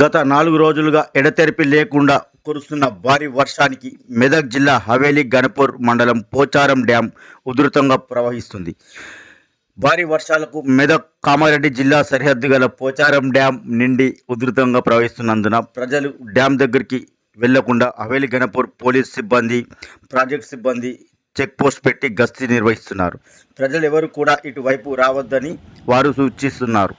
గత నాలుగు రోజులుగా ఎడతెరిపి లేకుండా కురుస్తున్న భారీ వర్షానికి మెదక్ జిల్లా హవేలీ గణపూర్ మండలం పోచారం డ్యాం ఉధృతంగా ప్రవహిస్తుంది. భారీ వర్షాలకు మెదక్ కామారెడ్డి జిల్లా సరిహద్దు గల పోచారం డ్యాం నిండి ఉధృతంగా ప్రవహిస్తున్నందున ప్రజలు డ్యాం దగ్గరికి వెళ్ళకుండా హవేలీ గణపూర్ పోలీస్ సిబ్బంది ప్రాజెక్ట్ సిబ్బంది చెక్ పోస్ట్ పెట్టి గస్తీ నిర్వహిస్తున్నారు. ప్రజలు ఎవరు కూడా ఇటువైపు రావద్దని వారు సూచిస్తున్నారు.